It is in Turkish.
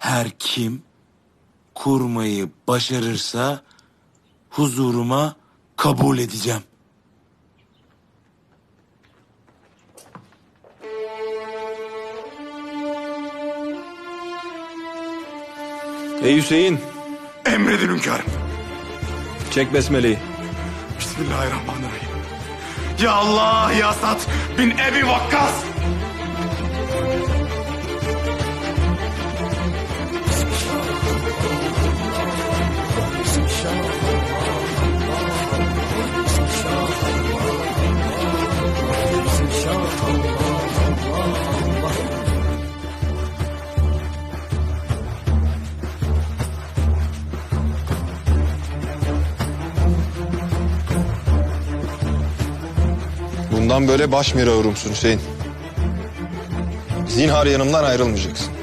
Her kim kurmayı başarırsa huzuruma kabul edeceğim. Ey Hüseyin, Emredin hünkârım. çek besmeleyi. Bismillahirrahmanirrahim. Ya Allah ya Sat bin Ebi Vakkas. Bundan böyle baş mira Hüseyin. Zinhar yanımdan ayrılmayacaksın.